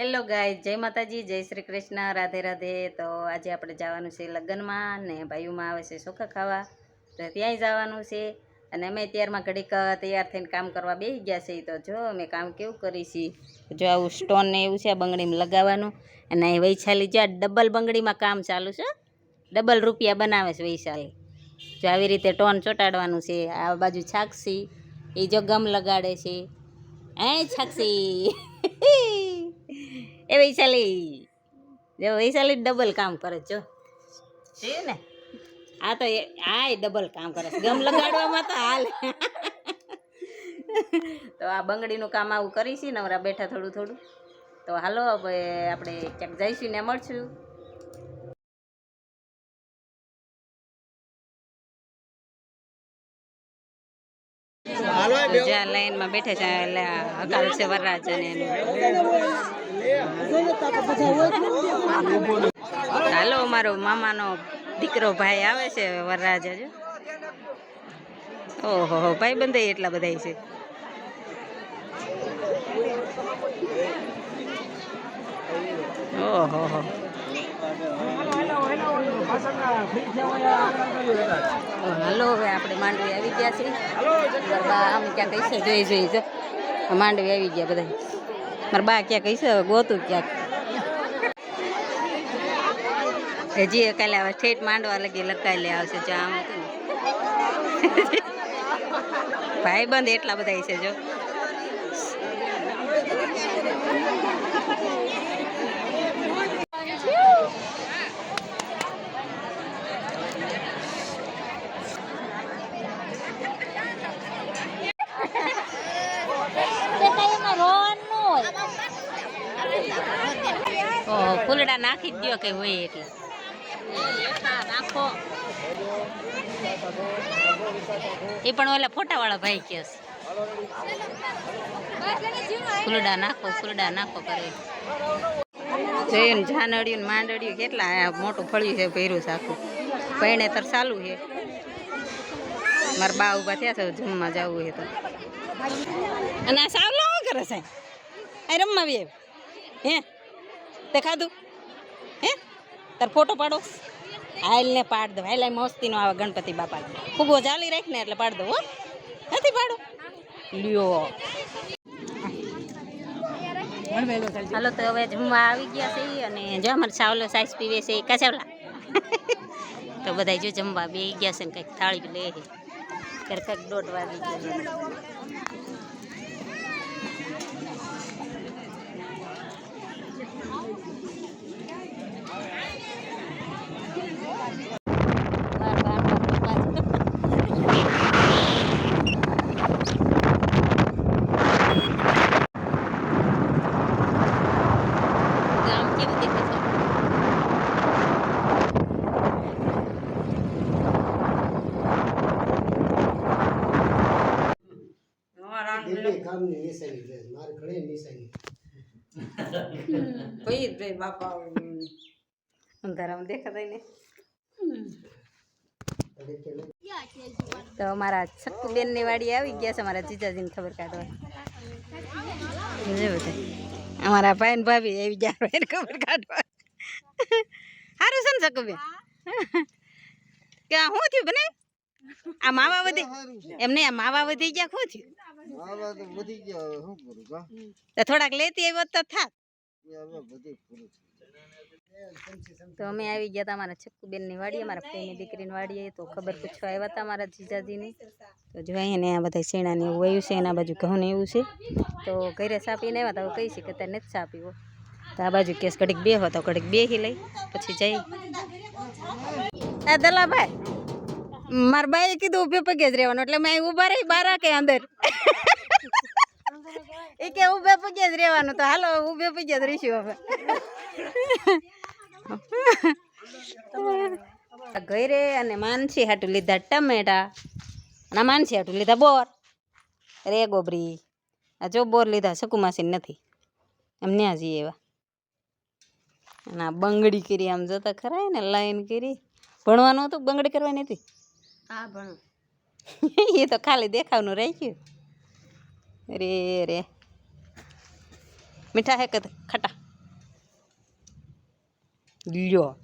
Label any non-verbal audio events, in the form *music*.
Hello ગાય જય માતાજી, જય શ્રી કૃષ્ણ. રાધે રાધે. તો આજે આપણે જવાનું છે લગ્નમાં ને ભાઈઓમાં આવે છે ચોખા ખાવા. તો ત્યાંય જવાનું છે. અને અમે ત્યારમાં ઘડીક તૈયાર થઈને કામ કરવા બેસી ગયા છે. તો જો અમે કામ કેવું કરી છીએ જો આવું સ્ટોન ને એવું છે, આ બંગડીમાં લગાવવાનું. અને અહીં વૈશાલી જો આ ડબલ બંગડીમાં કામ ચાલુ છે. ડબલ રૂપિયા બનાવે છે વૈશાલી. જો આવી રીતે ટોન ચોંટાડવાનું છે. આ બાજુ છાક્ષી એ જો ગમ લગાડે છે. એ છાક્ષી *laughs* એ વૈશાલી જો વૈશાલી ડબલ કામ કરે જો. છે ને? આ તો આ ડબલ કામ કરે ગમ લગાડવામાં તો હાલ. તો આ બંગડીનું કામ આવું કરીશી, નવરા બેઠા થોડું થોડું. તો હાલો હવે આપણે ક્યાંક જઈશું ને મળશું. જ્યાં લાઈનમાં બેઠે છે એટલે અકાલ છે વરરાજ અને એનું. હાલો મારો મામાનો દીકરો ભાઈ આવે છે વરરાજ હજુ ઓહો, હો ભાઈ બંધ એટલા બધા છે. ઓહો, હો. હાલો, હવે આપણે માંડવી આવી ગયા છે મારા બા આમ ક્યાં કહીશ? જોઈ જોઈ, જો. માંડવી આવી ગયા બધા મારા બા ક્યાં કહીશ? ગોતું ક્યાંક. હજી કાલે આવે ઠેઠ માંડવા લગી લખાઈ લે આવશે, જો આમ ભાઈ બંધ એટલા બધા છે, જો ઓહો ફૂલડા નાખી દો કે હોય એટલે. નાખો એ પણ ઓલા ફોટાવાળા ભાઈ કે ફૂલડા નાખો ફૂલડા નાખો કરે. જોયું ને જાનડિયું માંડડિયું કેટલા મોટું ફળ્યું છે ભર્યું સાખું આખું. પૈણેતર ચાલુ છે. મારા બા ઊભા થયા છે જમવા જવું છે તો. અને આ સાવ લાવો કરે છે? આ રમવા હે? તે ખાધું? તાર ફોટો પાડો. હાલ ને પાડ દો હાલ મસ્તીનો આવે ગણપતિ બાપા ફૂગો ચાલી રાખ ને એટલે પાડ દો હો. નથી પાડો? લ્યો. હાલો, તો હવે જમવા આવી ગયા છે અને જો અમારે ચાવલો સાઈઝ પીવે છે કાચાવલા. *laughs* તો બધા જો જમવા બે ગયા છે ને કંઈક થાળી લે છે. ત્યારે કંઈક દોઢ વાગી ગયા બાર બાર બાર બાર. ગામ કેવું દેખાય છે દિલ્હી કામની નિશાની છે મારે ઘણી નિશાની ભાઈ બાપા અંધારામાં દેખાતા ને. તો અમારા છક્કુબેનની વાડી આવી ગયા છે અમારા જીજાજીને ખબર કાઢવા. જો અમારા ભાઈ ને ભાભી આવી ગયા ભાઈ ખબર કાઢવા. સારું છે ને છક્કુબેન કે આ શું થયું બને આ માવા વધી એમ નહીં આ માવા વધી ગયા શું થયું? તો વધી ગયા હવે શું કરું કા તો થોડાક લેતી આવ્યો તો થાત. તો અમે આવી ગયા હતા અમારા છક્કુબેનની વાડીએ મારા ફઈની દીકરીની વાડીએ. તો ખબર પૂછવા આવ્યા હતા મારા જીજાજીની. તો જોઈએ ને આ બધા શેણા ને એવું વયું છે, એના બાજુ ઘઉં ને એવું છે. તો ઘરે સાપીને આવ્યા તો કહી છે કે અત્યારે નથી સાપીવો તો આ બાજુ કેસ ઘડીક બે તો ઘડીક બેહી લઈ, પછી જઈ. એ દલાભાઈ, મારા બાઈએ કીધું ઊભે પગે જ રહેવાનું, એટલે મેં ઊભા રહી બારા કે અંદર. *laughs* એ કે ઊભે પગે જ રહેવાનું તો હાલો ઉભે પગે જ રહીશું હવે. ઘરે અને માનસી હાટું લીધા ટમેટા અને માનસી હાટું લીધા બોર. રે ગોબરી. આ જો બોર લીધા સકુમાસી નથી. એમ ન્યા જઈએ એવા. અને આ બંગડી કરી આમ જોતા ખરા ને લાઈન કરી. ભણવાનું હતું બંગડી કરવાની હતી? હા ભણો. *laughs* એ તો ખાલી દેખાવનું રાખ્યું. રે રે મીઠા હે કે ખટા? લ્યો.